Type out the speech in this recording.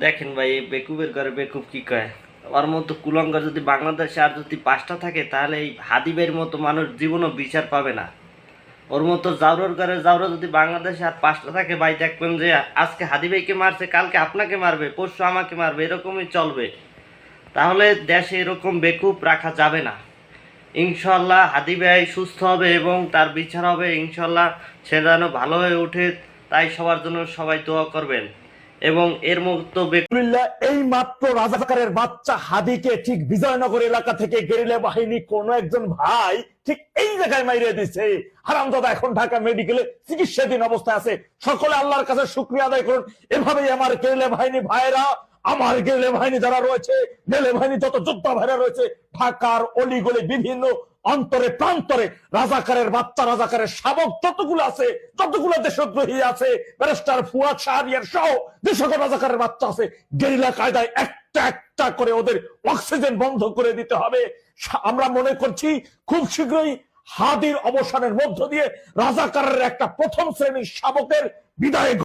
দেখেন ভাই, এই বেকুবের ঘরে বেকুব কি কয়? ওর মতো কুলঙ্গার যদি বাংলাদেশে আর যদি পাঁচটা থাকে, তাহলে এই হাদিবের মতো মানুষ জীবনও বিচার পাবে না। ওর মতো জাউরোর ঘরে জাউরো যদি বাংলাদেশে আর পাঁচটা থাকে, ভাই দেখবেন যে আজকে হাদিবাইকে মারছে, কালকে আপনাকে মারবে, পরশু আমাকে মারবে, এরকমই চলবে। তাহলে দেশে এরকম বেকুব রাখা যাবে না। ইনশাল্লাহ হাদি ভাই সুস্থ হবে এবং তার বিচার হবে। ইনশাল্লাহ সে যেন ভালো হয়ে ওঠে, তাই সবার জন্য সবাই দোয়া করবেন। এবং এর মতো এই মাত্র রাজাকারের বাচ্চা হাদিকে ঠিক বিজয়নগর এলাকা থেকে গেরিলা বাহিনী কোন একজন ভাই ঠিক এই জায়গায় মাইরে দিছে। হারামদাদা এখন ঢাকা মেডিকেলে চিকিৎসাধীন অবস্থায় আছে। সকলে আল্লাহর কাছে শুক্রিয়া আদায় করুন। এভাবেই আমার গেরিলা বাহিনী ভাইরা আমার গেলে বাহিনী যারা রয়েছে গেলে বাহিনী যত যোদ্ধা ভাইরা রয়েছে, ঢাকার অলিগলি বিভিন্ন অন্তরে প্রান্তরে রাজাকারের বাচ্চা, রাজাকারের শাবক যতগুলো আছে, যতগুলো দেশদ্রোহী আছে, ব্যারিস্টার ফুয়াদ শাহরিয়ার সহ যে রাজাকারের বাচ্চা আছে, গেরিলা কায়দায় একটা একটা করে ওদের অক্সিজেন বন্ধ করে দিতে হবে। আমরা মনে করছি খুব শীঘ্রই হাদির অবসানের মধ্য দিয়ে রাজাকারের একটা প্রথম শ্রেণির শাবকের বিদায়